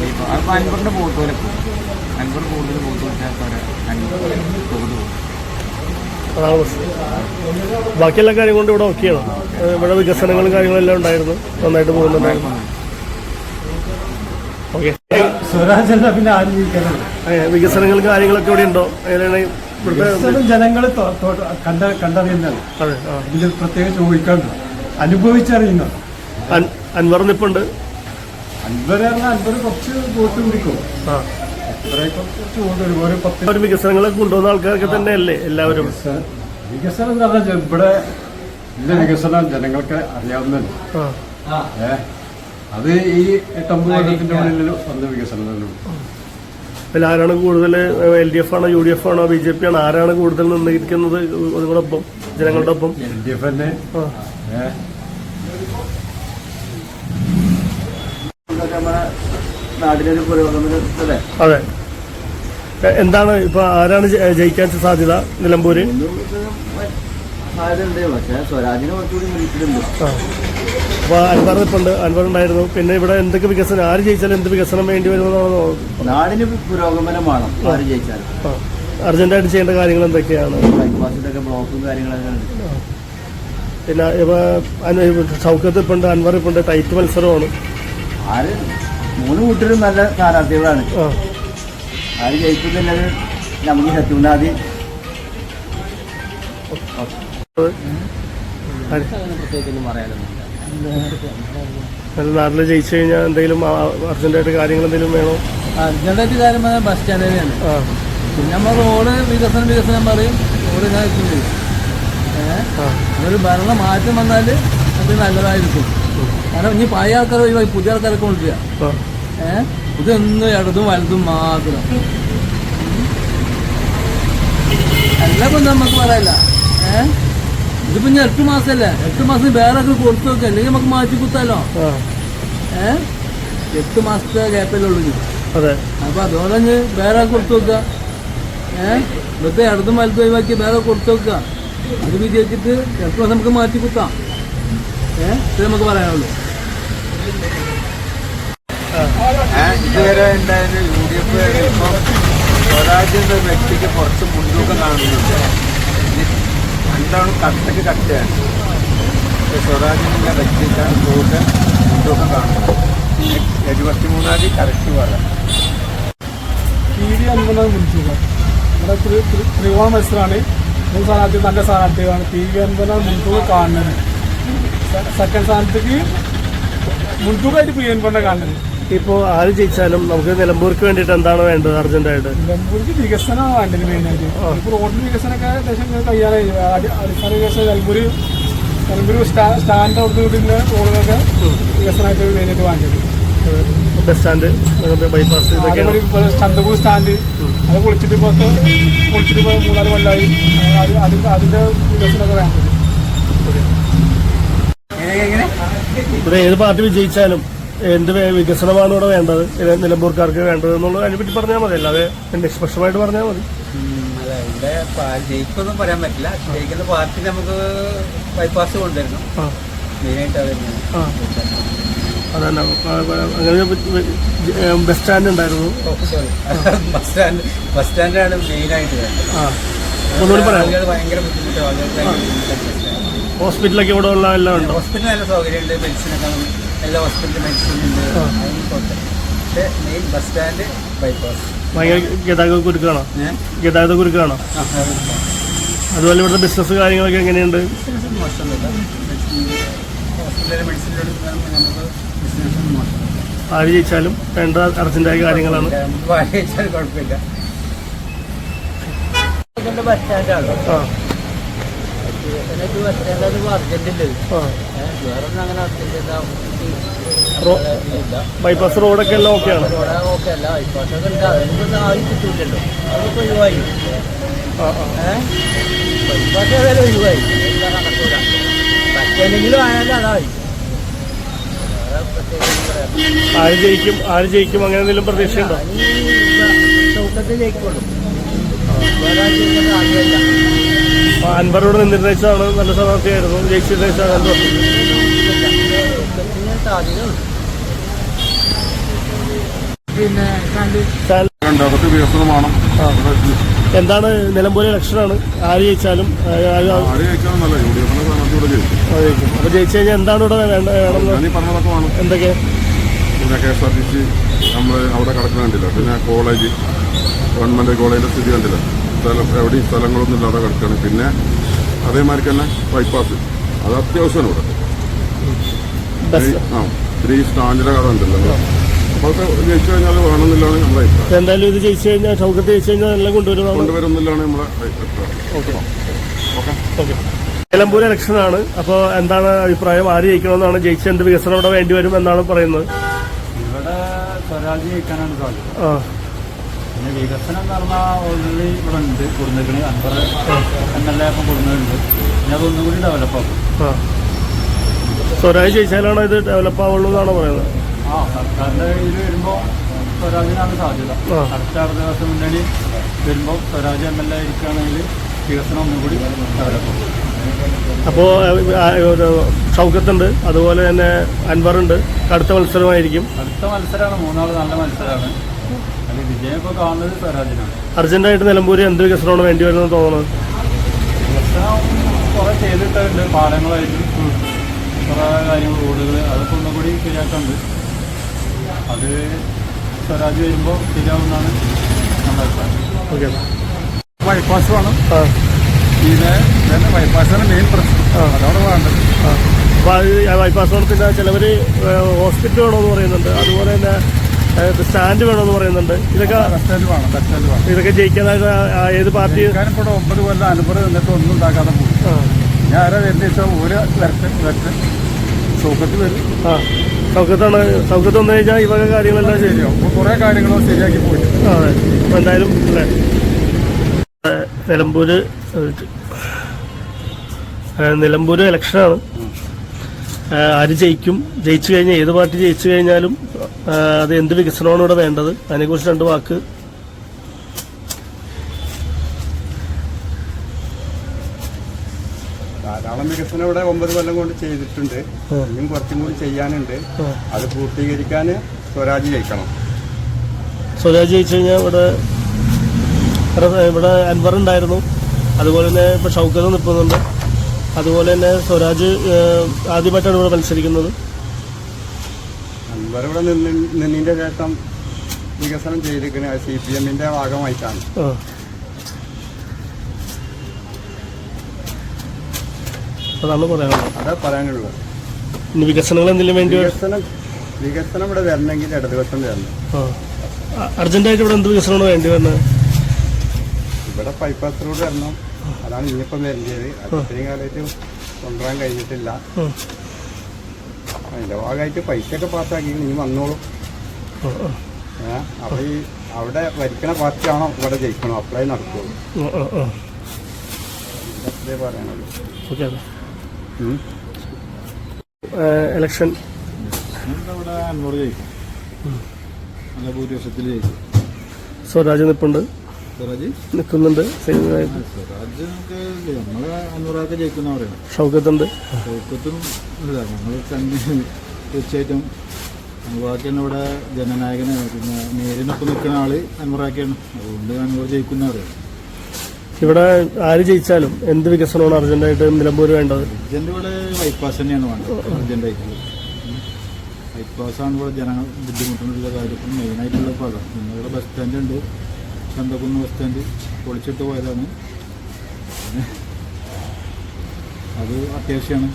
പരിപാടി ഇപ്പോൾ അപ്പോൾ അൻപറിന്റെ പോത്തോലൊക്കെ അൻപർ കൂടുതൽ പോത്ത് വെച്ചാൽ അൻപർ പോകും അതാണ് കാര്യം കൊണ്ട് ഇവിടെ ഓക്കെയാണ് ഇവിടെ വികസനങ്ങളും കാര്യങ്ങളെല്ലാം ഉണ്ടായിരുന്നു. നന്നായിട്ട് പോകുന്നുണ്ടായിരുന്നു ഓക്കെ പിന്നെ വികസനങ്ങളും കാര്യങ്ങളൊക്കെ ഇവിടെ ഉണ്ടോ? ഇവിടുത്തെ ജനങ്ങൾ കണ്ട കണ്ടറിയുന്നതാണ്. അതെ ഇതിൽ പ്രത്യേകം ചോദിക്കാണ്ട് അനുഭവിച്ചറിയുന്നത് അൻ- അൻവർ നിപ്പുണ്ട്. അൻപത് കൊണ്ടുപോകുന്ന അൻപത് കുറച്ച് വോട്ട് പിടിക്കും. ഒരു വികസനങ്ങളൊക്കെ കൊണ്ടുവന്ന ആൾക്കാരൊക്കെ തന്നെയല്ലേ എല്ലാവരും? വികസനം വികസനം എന്ന് പറഞ്ഞാൽ ഇവിടെ ഇതിന്റെ വികസനം ജനങ്ങൾക്ക് അറിയാവുന്ന ഏ? അത് ഈ എട്ടൊമ്പത് കൊല്ലത്തിന്റെ ഉള്ളിൽ വന്ന വികസനം തന്നെ. അതിൽ ആരാണ് കൂടുതൽ എൽ ഡി എഫ് ആണോ യു ഡി എഫ് ആണോ ബി ജെ പി ആണോ ആരാണ് കൂടുതൽ നിന്നിരിക്കുന്നത് നിങ്ങളൊപ്പം ജനങ്ങളുടെ ഒപ്പം എൽ ഡി എഫ് തന്നെ. നമ്മുടെ നാടിനൊരു അതെ. എന്താണ് ഇപ്പൊ ആരാണ് ജയിക്കാൻ സാധ്യത നിലമ്പൂര്? സാധ്യതയുണ്ട്. പക്ഷേ സ്വരാജിനെ കുറച്ചുകൂടി മുന്നിട്ടുണ്ട് ആ. അപ്പൊ അൻവർ ഉണ്ടായിരുന്നു. പിന്നെ ഇവിടെ എന്തൊക്കെ വികസനം ആര് ജയിച്ചാലും എന്ത് വികസനം വേണ്ടി വരുമെന്നാണ് നാടിന് പുരോഗമനമാണ് ആര് ജയിച്ചാലും. അർജന്റായിട്ട് ചെയ്യേണ്ട കാര്യങ്ങൾ എന്തൊക്കെയാണ്? ബൈപ്പാസിന്റെ ഒക്കെ ബ്ലോക്കും കാര്യങ്ങളൊക്കെ പിന്നെ അൻ- ഷൗക്കത്ത് ഇപ്പുണ്ട് അൻവർ ഇപ്പുണ്ട് ടൈറ്റ് മത്സരമാണ്. ആര്? മൂന്ന് കൂട്ടരും നല്ല സ്ഥാനാർത്ഥികളാണ്. ആര് ജയിക്കുന്നുള്ളത് നമുക്ക് ശത്രുനാഥി നാട്ടിൽ ജയിച്ചു കഴിഞ്ഞാൽ എന്തെങ്കിലും അർജന്റായിട്ട് കാര്യങ്ങൾ എന്തെങ്കിലും വേണോ? അർജന്റായിട്ട് കാര്യം പറഞ്ഞാൽ ബസ് സ്റ്റാൻഡ് തന്നെയാണ്. പിന്നെ നമ്മൾ റോഡ് വികസനം വികസനം പറയും. റോഡ് ഇങ്ങനെ ഏഹ് ഒരു ഭരണ മാറ്റം വന്നാൽ അത് നല്ലതായിരിക്കും. കാരണം ഇനി പഴയ ആൾക്കാർ ഒഴിവായി പുതിയ ആൾക്കാരൊക്കെ കൊണ്ടുവരിക. ആ ഏഹ് ഇതൊന്നും ഇടതും വലതും മാത്രം. എല്ലാം നമുക്ക് പറയല്ല. ഏഹ് ഇതിപ്പോ ഞാൻ എട്ട് മാസമല്ലേ എട്ട് മാസം വേറെ ഒക്കെ കൊടുത്തു നോക്കുക അല്ലെങ്കിൽ നമുക്ക് മാറ്റി കുത്താലോ? ഏഹ് എട്ട് മാസത്തെ ഗ്യാപ്പല്ലേ ഉള്ളൂ അതെ. അപ്പൊ അതുപോലെ തന്നെ വേറെ കൊടുത്തു നോക്കുക. ഏഹ് ഇവിടുത്തെ ഇടതും വലതും ഒഴിവാക്കി വേറെ കൊടുത്തു നോക്കുക. അത് വിജയിച്ചിട്ട് മാസം നമുക്ക് മാറ്റി കുത്താം. ഇത് നമുക്ക് പറയാനുള്ളൂ. ഇതുവരെ ഉണ്ടായത് യു ഡി എഫ് ഇപ്പം സ്വരാജ് എന്ന വ്യക്തിക്ക് കുറച്ച് മുൻതൂക്കം കാണുന്നുണ്ട്. എന്താണ് കട്ടക്ക് കട്ടയാണ്. സ്വരാജ് എന്ന വ്യക്തിക്ക് കൂടുതൽ മുൻതൂക്കം കാണുന്നുണ്ട് എഴുപത്തിമൂന്നാം തീയതി കറക്റ്റ് പറയാം. മുൻതൂക്കം ഇവിടെ ത്രി- ത്രികോണ മത്സരമാണ്. മൂന്ന് സ്ഥാനാർത്ഥി നല്ല സ്ഥാനാർത്ഥികളാണ് പി വി അൻപതാണ് മുൻതൂക്കം കാണുന്നത്. സെക്കൻഡ് സ്ഥാനത്തേക്ക് മുൻതൂക്കായിട്ട് പി എൻ കാണുന്നത്. ഇപ്പോൾ ആര് ജയിച്ചാലും നമുക്ക് നിലമ്പൂർക്ക് വേണ്ടിയിട്ട് എന്താണ് വേണ്ടത് അർജന്റായിട്ട്? നിലമ്പൂർക്ക് വികസനമാണ് വേണ്ടത് മെയിനായിട്ട് ഇപ്പോൾ റോഡിന് വികസനമൊക്കെ ഏകദേശം തയ്യാറായി. അടിസ്ഥാന വികസനം നിലമ്പൂർ നിലമ്പൂർ സ്റ്റാ- സ്റ്റാൻഡ് അവിടുത്തെ വീട്ടിലെ റോഡുകളൊക്കെ വികസനമായിട്ട് മെയിനായിട്ട് വേണ്ടത്. Bus stand bypass Chanthapur stand അത് പൊളിച്ചിട്ട് ഇപ്പോൾ പൊളിച്ചിട്ട് മൂന്നാൽ കൊല്ലമായി അത് അതിന്റെ അതിന്റെ വികസനമൊക്കെ വേണ്ടത്. ഇവിടെ ഏത് പാർട്ടി വിജയിച്ചാലും എന്ത് വികസനമാണ് ഇവിടെ വേണ്ടത്? നിലമ്പൂർക്കാർക്ക് വേണ്ടത് എന്നുള്ളത് അതിനെപ്പറ്റി പറഞ്ഞാൽ മതി. അല്ലാതെ നിഷ്പക്ഷമായിട്ട് പറഞ്ഞാൽ മതി. ഇവിടെ ജയിക്കൊന്നും പറയാൻ പറ്റില്ല. ജയിക്കുന്ന പാർട്ടി നമുക്ക് ബൈപ്പാസ് കൊണ്ടുവരണം. ആ. മെയിനായിട്ട് അത് അതന്നെ. അങ്ങനെ ബസ് സ്റ്റാൻഡ് ഉണ്ടായിരുന്നു. ബസ് സ്റ്റാൻഡ് ബസ് സ്റ്റാൻഡാണ് മെയിനായിട്ട് വേണ്ടത്. ആ. ഒന്നുകൂടി പറയാം ആളുകൾ ഭയങ്കര ബുദ്ധിമുട്ട് ആളുകൾക്ക് ഹോസ്പിറ്റലൊക്കെ ഇവിടെ ഉള്ള എല്ലാം ഉണ്ട്? ഹോസ്പിറ്റലിൽ നല്ല സൗകര്യമുണ്ട് മെഡിസിനൊക്കെ എല്ലാ ഹോസ്പിറ്റലിൽ മെഡിസിൻ ഉണ്ട്. അതൊന്നും കുഴപ്പമില്ല പക്ഷേ മെയിൻ ബസ് സ്റ്റാൻഡ് ബൈപ്പാസ് ഭയങ്കര ഗതാഗത കുരുക്കാണോ? ഗതാഗത കുരുക്കാണോ? അതുപോലെ ഇവിടുത്തെ ബിസിനസ് കാര്യങ്ങളൊക്കെ എങ്ങനെയുണ്ട്? ആര് ജയിച്ചാലും വേണ്ട അർജന്റായ കാര്യങ്ങളാണ്. ബസ് സ്റ്റാൻഡാണ് ബൈപ്പാസ് റോഡൊക്കെ എല്ലാം ഓക്കെ അല്ല ഇപ്പോഴത്തെ ഉണ്ട്. അതൊന്നും ആയി കിട്ടൂലല്ലോ. അതൊക്കെ ഒഴിവായി. ആ ആ. ഇപ്പോഴത്തെ ഏതായാലും ഒഴിവായി. എന്താ നടക്കൂല. പറ്റെങ്കിലും ആയാലും അതായി. വേറെ പ്രത്യേകിച്ച് പറയാം ആര് ജയിക്കും? ആര് ജയിക്കും? അങ്ങനെ എന്തെങ്കിലും പ്രതീക്ഷയുണ്ടോ? ജയിക്കുള്ളൂ. അൻവറോട് നിന്നിരുന്നാണ് നല്ല സ്ഥാനാർത്ഥിയായിരുന്നു. ജയിച്ചിരുന്ന വികസനമാണ്. എന്താണ് നിലമ്പൂർ ഇലക്ഷനാണ്. ആര് ജയിച്ചാലും അപ്പൊ ജയിച്ചു കഴിഞ്ഞാൽ എന്താണ് ഇവിടെ എന്തൊക്കെ? പിന്നെ K S R T C നമ്മൾ അവിടെ കടക്കുന്നുണ്ടല്ലോ. പിന്നെ കോളേജ് ഗവൺമെന്റ് കോളേജിന്റെ സ്ഥിതി കണ്ടില്ല? സ്ഥലം എവിടെയും സ്ഥലങ്ങളൊന്നും ഇല്ലാതെ കിടക്കുകയാണ്. പിന്നെ അതേമാതിരി തന്നെ ബൈപ്പാസ് അത് അത്യാവശ്യമാണ് ഇവിടെ. ബസ്. ആ ത്രീ സ്റ്റാൻഡിലെ കഥ ഉണ്ടല്ലോ. അപ്പോൾ ജയിച്ചു കഴിഞ്ഞാൽ വേണമെന്നില്ലാണ് നമ്മുടെ അഭിപ്രായം. എന്തായാലും ഇത് ജയിച്ചു കഴിഞ്ഞാൽ ഷൗക്കത്ത് ജയിച്ചു കഴിഞ്ഞാൽ എല്ലാം കൊണ്ടുവരുന്നതാണ് കൊണ്ടുവരുന്നില്ലാണ് നമ്മുടെ അഭിപ്രായം. ഓക്കെ. ഓക്കെ. ഓക്കെ. നിലമ്പൂർ ഇലക്ഷനാണ് അപ്പോൾ എന്താണ് അഭിപ്രായം? ആര് ജയിക്കണമെന്നാണ്? ജയിച്ച എന്ത് വികസനം ഇവിടെ വേണ്ടി വരും എന്നാണ് പറയുന്നത്? ഇവിടെ സ്വരാജ് ജയിക്കാനാണ് സാധ്യത. ആ. പിന്നെ വികസനം എന്ന് പറഞ്ഞാൽ ഓൾറെഡി ഇവിടെ ഉണ്ട് കൊടുന്നിരിക്കണത് അൻപത് എം എൽ എ ഒക്കെ കൊടുക്കുന്നുണ്ട് പിന്നെ അതൊന്നും കൂടി ഡെവലപ്പ് ആക്കും. ആ. സ്വരാജ് ചേച്ചാലാണോ ഇത് ഡെവലപ്പ് ആവുള്ളൂ എന്നാണ് പറയുന്നത്? ആ സർക്കാരിന്റെ ഇത് വരുമ്പോൾ സ്വരാജിനാണ് സാധ്യത. അടുത്ത ആറ് ദിവസം മുന്നണി വരുമ്പോൾ സ്വരാജ് എം എൽ എ ഇരിക്കുകയാണെങ്കിൽ വികസനം ഒന്നും കൂടി ഡെവലപ്പ് ആക്കും അപ്പോൾ ഷൗക്കത്തുണ്ട് അതുപോലെ തന്നെ അൻവറുണ്ട്. അടുത്ത മത്സരമായിരിക്കും. അടുത്ത മത്സരമാണ്. മൂന്നാൾ നല്ല മത്സരമാണ്. കാണുന്നത് സ്വരാജിനാണ്. അർജന്റായിട്ട് നിലമ്പൂര് എന്ത് വികസനമാണ് വേണ്ടി വരുന്നത് തോന്നുന്നത്? വികസനം കുറെ ചെയ്തിട്ടുണ്ട് പാലങ്ങളായിട്ട്. കുറെ കാര്യങ്ങൾ റോഡുകൾ അതൊക്കെ ഒന്നും കൂടി ശരിയാക്കുന്നുണ്ട് അത് സ്വരാജ് വരുമ്പോൾ ശരിയാവുന്നതാണ് നമ്മുടെ അഭിപ്രായം. ഓക്കെ. ബൈപ്പാസ് വേണം. പിന്നെ തന്നെ ബൈപ്പാസാണ് മെയിൻ പ്രശ്നം. അതവിടെ വേണ്ടത്. ബൈപ്പാസ് റോഡത്തിന് ചിലവർ ഹോസ്പിറ്റൽ വേണമെന്ന് പറയുന്നുണ്ട്. അതുപോലെ തന്നെ സ്റ്റാൻഡ് വേണമെന്ന് പറയുന്നുണ്ട്. ഇതൊക്കെ ഇതൊക്കെ ജയിക്കാനായിട്ട് ആ ഏത് പാർട്ടി ഒമ്പത് കൊല്ലം അനുഭവം നിന്നിട്ട് ഒന്നും ഉണ്ടാക്കാതെ ഞാൻ ആരാ വരുന്ന വെച്ചാൽ ഒരു വരട്ടെ വരട്ടെ. സുഖത്ത് വരും. ആ. സൗഖ്യത്താണ് സൗഖ്യത്ത് വന്നു കഴിഞ്ഞാൽ ഈ വക കാര്യങ്ങളെല്ലാം ശരിയാവും. കുറെ കാര്യങ്ങളും ശരിയാക്കി പോയി. അതെ. എന്തായാലും അല്ലേ? നിലമ്പൂര് നിലമ്പൂര് ഇലക്ഷനാണ് ആര് ജയിക്കും? ജയിച്ചു കഴിഞ്ഞാൽ ഏത് പാർട്ടി ജയിച്ചു കഴിഞ്ഞാലും അത് എന്ത് വികസനമാണ് ഇവിടെ വേണ്ടത്? അതിനെക്കുറിച്ച് രണ്ട് വാക്ക്. ധാരാളം വികസനം ഇവിടെ ഒമ്പത് കൊല്ലം കൊണ്ട് ചെയ്തിട്ടുണ്ട്. ഇനിയും കുറച്ചും കൂടി ചെയ്യാനുണ്ട്. അത് പൂർത്തീകരിക്കാൻ സ്വരാജ് ജയിക്കണം. സ്വരാജ് ജയിച്ചു കഴിഞ്ഞാൽ ഇവിടെ ഇവിടെ- അൻവർ ഉണ്ടായിരുന്നു. അതുപോലെ തന്നെ ഇപ്പോൾ ഷൗക്കത്ത് നിൽക്കുന്നുണ്ട്. അതുപോലെ തന്നെ സ്വരാജ് ആദ്യമായിട്ടാണ് ഇവിടെ മത്സരിക്കുന്നത്. അൻവർ നിന്നിന്റെ നിന്ന് ശേഷം വികസനം ചെയ്തിരിക്കുന്ന സി പി എമ്മിന്റെ ഭാഗമായിട്ടാണ്. അതാണ് പറയാനുള്ളത്. അതാ പറയാനുള്ളത്. ഇനി വികസനങ്ങൾ എന്തെങ്കിലും വേണ്ടി വികസനം വികസനം ഇവിടെ വരണമെങ്കിൽ ഇടതുപക്ഷം വരണം. അർജന്റായിട്ട് ഇവിടെ എന്ത് വികസനമാണ് വേണ്ടി വരുന്നത്? ഇവിടെ ബൈപ്പാസ് റോഡ് വരണം. അതാണ് ഇനിയിപ്പം വരേണ്ടത് അത്രയും കാലമായിട്ട് കൊണ്ടുവരാൻ കഴിഞ്ഞിട്ടില്ല. ഉം. അതിന്റെ ഭാഗമായിട്ട് പൈസയൊക്കെ പാസ്സാക്കി നീ വന്നോളൂ. അപ്പൊ ഈ അവിടെ ഭരിക്കണ പാർട്ടിയാണോ ഇവിടെ ജയിക്കണോ? അപ്ലൈ നടക്കുള്ളൂ. ആ, ആ, ആ. ഇതേ പറയാനുള്ളൂ. ഓക്കെ അതെ. ഉം. ഇലക്ഷൻ ഇവിടെ അൻവർ ജയിക്കും. നല്ല ഭൂരിപക്ഷത്തിൽ ജയിക്കും. സ്വരാജ് നിൽപ്പുണ്ട് സ്വരാജ് നിൽക്കുന്നുണ്ട് സൈനികനായിട്ട് സ്വരാജ് നമുക്ക് നമ്മളെ അൻവറാക്കെ ജയിക്കുന്ന പറയണം ഷൗക്കത്തുണ്ട്. ചൗക്കത്തും ഇല്ല ഞങ്ങൾ തീർച്ചയായിട്ടും തന്നെ ഇവിടെ ജനനായകനാണ്. പിന്നെ നേരിനൊപ്പം നിൽക്കുന്ന ആൾ അൻവറാക്കാണ് അതുകൊണ്ട് അൻവർ ജയിക്കുന്നവരാണ് ഇവിടെ ആര് ജയിച്ചാലും എന്ത് വികസനമാണ് അർജന്റായിട്ട് നിലമ്പൂർ വേണ്ടത്? അർജന്റ് ഇവിടെ ബൈപ്പാസ് തന്നെയാണ് വേണ്ടത്. അർജന്റായിട്ടുള്ളത് ബൈപ്പാസാണ് ഇവിടെ ജനങ്ങൾ ബുദ്ധിമുട്ടുന്നുള്ള കാര്യം. മെയിനായിട്ടുള്ള ഭാഗം നിങ്ങളുടെ ബസ് സ്റ്റാൻഡ് ഉണ്ട്. ചന്തക്കുന്ന് ബസ് സ്റ്റാൻഡ് പൊളിച്ചിട്ട് പോയതാണ്. അത് അത്യാവശ്യമാണ്.